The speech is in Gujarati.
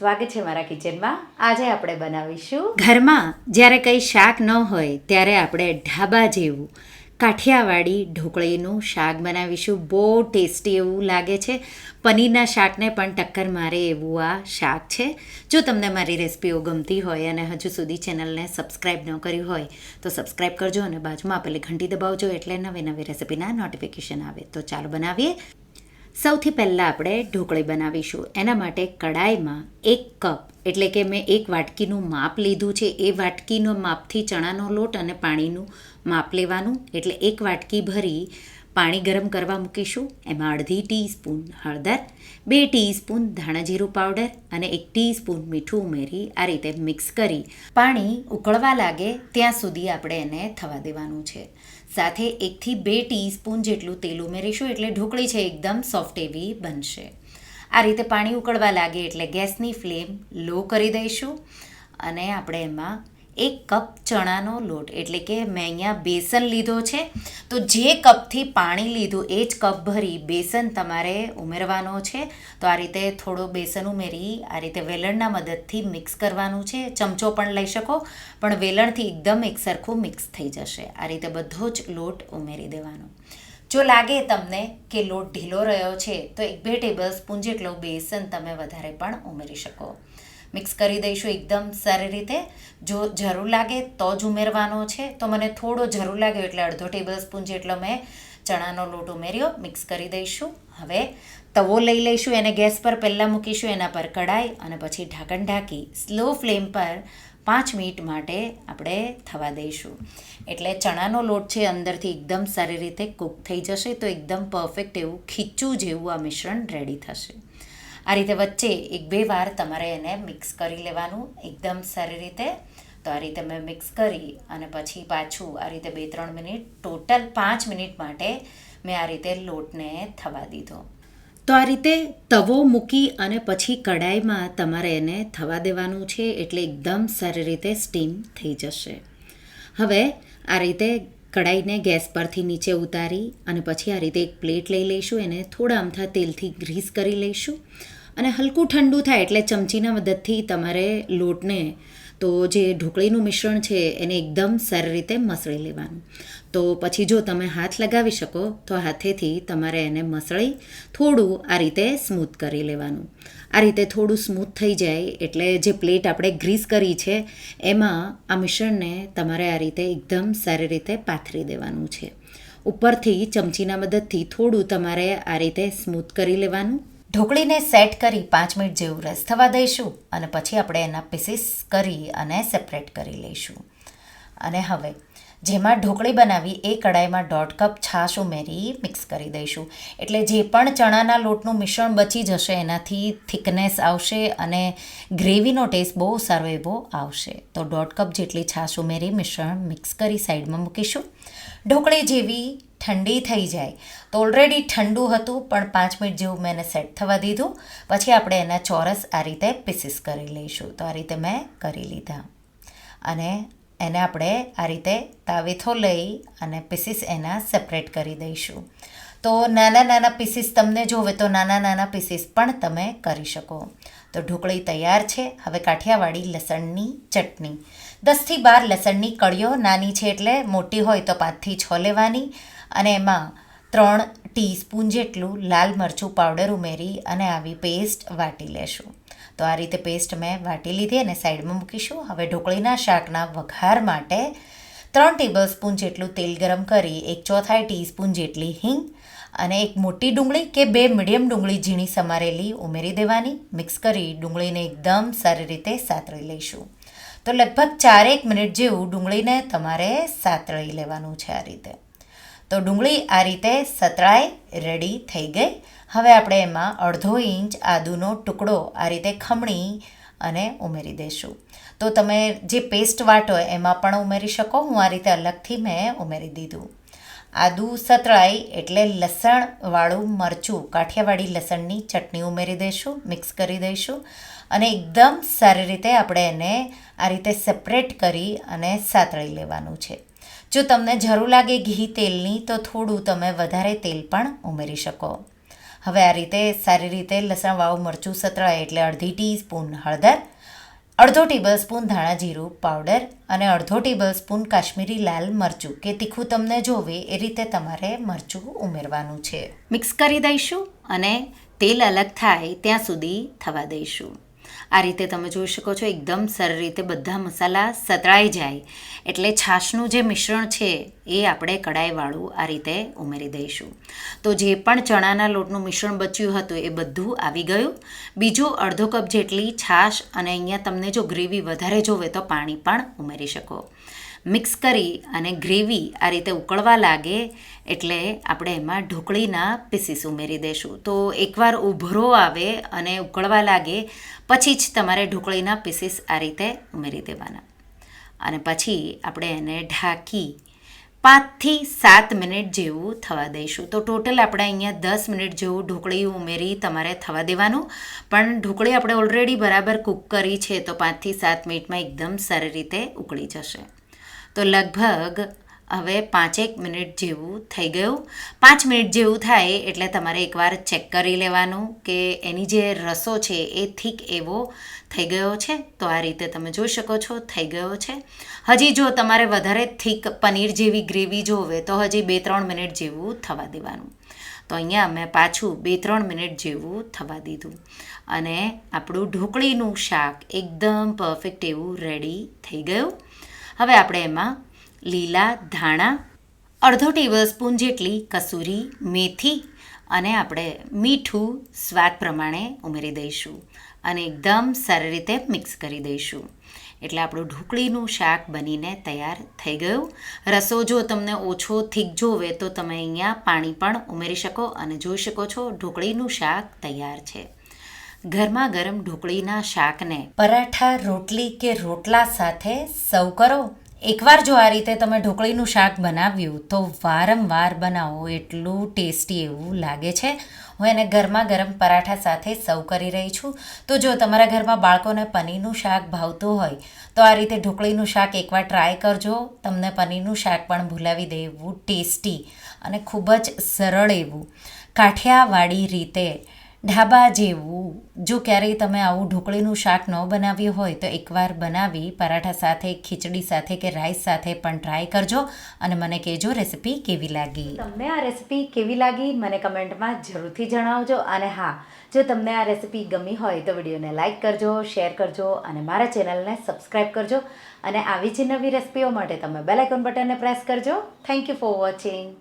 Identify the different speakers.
Speaker 1: સ્વાગત છે મારા કિચનમાં. આજે આપણે બનાવીશું
Speaker 2: ઘરમાં જ્યારે કંઈ શાક ન હોય ત્યારે આપણે ઢાબા જેવું કાઠિયાવાડી ઢોકળીનું શાક બનાવીશું. બહુ ટેસ્ટી એવું લાગે છે. પનીરના શાકને પણ ટક્કર મારે એવું આ શાક છે. જો તમને મારી રેસિપીઓ ગમતી હોય અને હજુ સુધી ચેનલને સબસ્ક્રાઈબ ન કર્યું હોય, તો સબસ્ક્રાઈબ કરજો અને બાજુમાં આપેલી ઘંટી દબાવજો એટલે નવી નવી રેસીપીના નોટિફિકેશન આવે. તો ચાલો બનાવીએ. સૌથી પહેલાં આપણે ઢોકળી બનાવીશું. એના માટે કડાઈમાં એક કપ, એટલે કે મેં એક વાટકીનું માપ લીધું છે. એ વાટકીનો માપથી ચણાનો લોટ અને પાણીનું માપ લેવાનું. એટલે એક વાટકી ભરી પાણી ગરમ કરવા મૂકીશું. એમાં અડધી ટીસ્પૂન હળદર, બે ટીસ્પૂન ધાણાજીરું પાવડર અને એક ટીસ્પૂન મીઠું ઉમેરી આ રીતે મિક્સ કરી પાણી ઉકળવા લાગે ત્યાં સુધી આપણે એને થવા દેવાનું છે. સાથે એકથી બે ટીસ્પૂન જેટલું તેલ ઉમેરીશું એટલે ઢોકળી છે એકદમ સોફ્ટ એવી બનશે. આ રીતે પાણી ઉકળવા લાગે એટલે ગેસની ફ્લેમ લો કરી દઈશું અને આપણે એમાં એક કપ ચણાનો લોટ. એટલે કે મેં અહીંયા બેસન લીધો છે. તો જે કપથી પાણી લીધું એ જ કપ ભરી બેસન તમારે ઉમેરવાનો છે. તો આ રીતે થોડો બેસન ઉમેરી, આ રીતે વેલણના મદદથી મિક્સ કરવાનું છે. ચમચો પણ લઈ શકો, પણ વેલણથી એકદમ એકસરખું મિક્સ થઈ જશે. આ રીતે બધો જ લોટ ઉમેરી દેવાનો. જો લાગે તમને કે લોટ ઢીલો રહ્યો છે, તો એક બે ટેબલ સ્પૂન જેટલો બેસન તમે વધારે પણ ઉમેરી શકો. મિક્સ કરી દઈશું એકદમ સારી રીતે. જો જરૂર લાગે તો જ ઉમેરવાનો છે. તો મને થોડો જરૂર લાગ્યો એટલે અડધો ટેબલ સ્પૂન જેટલો મેં ચણાનો લોટ ઉમેર્યો, મિક્સ કરી દઈશું. હવે તવો લઈ લઈશું, એને ગેસ પર પહેલાં મૂકીશું, એના પર કઢાઈ અને પછી ઢાંકણ ઢાંકી સ્લો ફ્લેમ પર પાંચ મિનિટ માટે આપણે થવા દઈશું. એટલે ચણાનો લોટ છે અંદરથી એકદમ સારી રીતે કૂક થઈ જશે તો એકદમ પરફેક્ટ એવું ખીચું જેવું આ મિશ્રણ રેડી થશે. આ રીતે વચ્ચે એક બે વાર તમારે એને મિક્સ કરી લેવાનું એકદમ સારી રીતે. તો આ રીતે મેં મિક્સ કરી અને પછી પાછું આ રીતે બે ત્રણ મિનિટ ટોટલ પાંચ મિનિટ માટે મેં આ રીતે લોટને થવા દીધો. તો આ રીતે તવો મૂકી અને પછી કડાઈમાં તમારે એને થવા દેવાનું છે એટલે એકદમ સારી રીતે સ્ટીમ થઈ જશે. હવે આ રીતે કડાઈને ગેસ પરથી નીચે ઉતારી અને પછી આ રીતે એક પ્લેટ લઈ લઈશું. એને થોડા અમથા તેલથી ગ્રીસ કરી લઈશું. અને હલકું ઠંડુ થાય એટલે ચમચીના મદદથી તમારે લોટને તો જે ઢોકળીનું મિશ્રણ છે, એને એકદમ સારી રીતે મસળી લેવાનું. તો પછી જો તમે હાથ લગાવી શકો, તો હાથેથી તમારે એને મસળી થોડું આ રીતે સ્મૂથ કરી લેવાનું. આ રીતે થોડું સ્મૂથ થઈ જાય, એટલે જે પ્લેટ આપણે ગ્રીસ કરી છે, એમાં આ મિશ્રણને તમારે આ રીતે એકદમ સારી રીતે પાથરી દેવાનું છે. ઉપરથી ચમચીના મદદથી થોડું તમારે આ રીતે સ્મૂથ કરી લેવાનું. ઢોકળીને સેટ કરી પાંચ મિનિટ જેવું રસ થવા દઈશું અને પછી આપણે એના પીસીસ કરી અને સેપરેટ કરી લઈશું. અને હવે, જેમાં ઢોકળી બનાવી એ કડાઈમાં દોઢ કપ છાશ ઉમેરી મિક્સ કરી દઈશું. એટલે જે પણ ચણાના લોટનું મિશ્રણ બચી જશે, એનાથી થિકનેસ આવશે અને ગ્રેવીનો ટેસ્ટ બહુ સારો એવો આવશે. તો દોઢ કપ જેટલી છાશ ઉમેરી મિશ્રણ મિક્સ કરી સાઈડમાં મૂકીશું. ઢોકળી જેવી ઠંડી થઈ જાય. તો ઓલરેડી ઠંડુ હતું, પણ પાંચ મિનિટ જેવું મેં એને સેટ થવા દીધું. પછી આપણે એના ચોરસ આ રીતે પીસીસ કરી લઈશું. તો આ રીતે મેં કરી લીધા. અને એને આપણે આ રીતે તાવેથો લઈ અને પીસીસ એના સેપરેટ કરી દઈશું. તો નાના નાના પીસીસ તમને જોવે તો નાના નાના પીસીસ પણ તમે કરી શકો. તો ઢોકળી તૈયાર છે. હવે કાઠિયાવાડી લસણની ચટણી. દસથી બાર લસણની કળીઓ, નાની છે એટલે મોટી હોય તો પાંચથી છ લેવાની. અને એમાં ત્રણ ટીસ્પૂન જેટલું લાલ મરચું પાવડર ઉમેરી અને આવી પેસ્ટ વાટી લેશું. તો આ રીતે પેસ્ટ મેં વાટી લીધી અને સાઈડમાં મૂકીશું. હવે ઢોકળીના શાકના વઘાર માટે ત્રણ ટેબલ સ્પૂન જેટલું તેલ ગરમ કરી, એક ચોથાઈ ટીસ્પૂન જેટલી હિંગ અને એક મોટી ડુંગળી કે બે મીડિયમ ડુંગળી ઝીણી સમારેલી ઉમેરી દેવાની. મિક્સ કરી ડુંગળીને એકદમ સારી રીતે સાતળી લઈશું. તો લગભગ ચારેક મિનિટ જેવું ડુંગળીને તમારે સાતળી લેવાનું છે આ રીતે. તો ડુંગળી આ રીતે સતળાઈ રેડી થઈ ગઈ. હવે આપણે એમાં અડધો ઇંચ આદુનો ટુકડો આ રીતે ખમણી અને ઉમેરી દઈશું તો તમે જે પેસ્ટ વાટો એમાં પણ ઉમેરી શકો. હું આ રીતે અલગથી મેં ઉમેરી દીધું. આદુ સતળાઈ એટલે લસણવાળું મરચું, કાઠિયાવાડી લસણની ચટણી ઉમેરી દઈશું મિક્સ કરી દઈશું અને એકદમ સારી રીતે આપણે એને આ રીતે સેપરેટ કરી અને સાતળી લેવાનું છે. જો તમને જરૂર લાગે ઘી તેલની, તો થોડું તમે વધારે તેલ પણ ઉમેરી શકો. હવે આ રીતે સારી રીતે લસણ વાળું મરચું સતળાય એટલે અડધી ટીસ્પૂન હળદર અડધો ટેબલ સ્પૂન ધાણા જીરું, પાવડર અને અડધો ટેબલ સ્પૂન કાશ્મીરી લાલ મરચું, કે તીખું તમને જોવે એ રીતે તમારે મરચું ઉમેરવાનું છે. મિક્સ કરી દઈશું અને તેલ અલગ થાય ત્યાં સુધી થવા દઈશું. આ રીતે તમે જોઈ શકો છો, એકદમ સરળ રીતે બધા મસાલા સતળાઈ જાય. એટલે છાશનું જે મિશ્રણ છે, એ આપણે કડાઈવાળું આ રીતે ઉમેરી દઈશું. તો જે પણ ચણાના લોટનું મિશ્રણ બચ્યું હતું, એ બધું આવી ગયું. બીજું અડધો કપ જેટલી છાશ અને અહીંયા તમને જો ગ્રેવી વધારે જોવે તો પાણી પણ ઉમેરી શકો. મિક્સ કરી અને ગ્રેવી આ રીતે ઉકળવા લાગે એટલે આપણે એમાં ઢોકળીના પીસીસ ઉમેરી દઈશું તો એકવાર ઉભરો આવે અને ઉકળવા લાગે, પછી જ તમારે ઢોકળીના પીસીસ આ રીતે ઉમેરી દેવાના. અને પછી આપણે એને ઢાંકી પાંચથી સાત મિનિટ જેવું થવા દઈશું. તો ટોટલ આપણે અહીંયા દસ મિનિટ જેવું ઢોકળી ઉમેરી તમારે થવા દેવાનું. પણ ઢોકળી આપણે ઓલરેડી બરાબર કૂક કરી છે, તો પાંચથી સાત મિનિટમાં એકદમ સારી રીતે ઉકળી જશે. તો લગભગ હવે પાંચેક મિનિટ જેવું થઈ ગયું. પાંચ મિનિટ જેવું થાય એટલે તમારે એકવાર ચેક કરી લેવાનું કે એની જે રસો છે એ થીક એવો થઈ ગયો છે. તો આ રીતે તમે જોઈ શકો છો, થઈ ગયો છે. હજી જો તમારે વધારે થીક પનીર જેવી ગ્રેવી જોવે તો હજી બે ત્રણ મિનિટ જેવું થવા દેવાનું. તો અહીંયા મેં પાછું બે ત્રણ મિનિટ જેવું થવા દીધું. અને આપણું ઢોકળીનું શાક એકદમ પરફેક્ટ એવું રેડી થઈ ગયું. હવે આપણે એમાં લીલા ધાણા, અડધો ટેબલ સ્પૂન જેટલી કસૂરી મેથી અને આપણે મીઠું સ્વાદ પ્રમાણે ઉમેરી દઈશું અને એકદમ સારી રીતે મિક્સ કરી દઈશું. એટલે આપણું ઢોકળીનું શાક બનીને તૈયાર થઈ ગયું. રસો જો તમને ઓછો થીક જોવે તો તમે અહીંયા પાણી પણ ઉમેરી શકો અને જોઈ શકો છો ઢોકળીનું શાક તૈયાર છે. ગરમા ગરમ ઢોકળીના શાકને. પરાઠા, રોટલી કે રોટલા સાથે સર્વ કરો? એકવાર જો આ રીતે તમે ઢોકળીનું શાક બનાવ્યું, તો વારંવાર બનાવો. એટલું ટેસ્ટી એવું લાગે છે. હું એને ગરમા ગરમ પરાઠા સાથે સર્વ કરી રહી છું. તો જો તમારા ઘરમાં બાળકોને પનીરનું શાક ભાવતું હોય, તો આ રીતે ઢોકળીનું શાક એકવાર ટ્રાય કરજો. તમને પનીરનું શાક પણ ભૂલાવી દે એવું ટેસ્ટી અને ખૂબ જ સરળ એવું. કાઠિયાવાડી રીતે ઢાબા જેવું, જો ક્યારેય તમે આવું ઢોકળીનું શાક ન બનાવ્યું હોય, તો એકવાર બનાવી પરાઠા સાથે, ખીચડી સાથે કે રાઈસ સાથે પણ ટ્રાય કરજો અને મને કહેજો રેસીપી કેવી લાગી.
Speaker 1: તમને આ રેસીપી કેવી લાગી, મને કમેન્ટમાં જરૂરથી જણાવજો. અને હા, જો તમને આ રેસીપી ગમી હોય, તો વિડીયોને લાઇક કરજો, શેર કરજો અને મારા ચેનલને સબસ્ક્રાઈબ કરજો. અને આવી જ નવી રેસિપીઓ માટે તમે બેલ આઇકોન બટનને પ્રેસ કરજો. Thank you for watching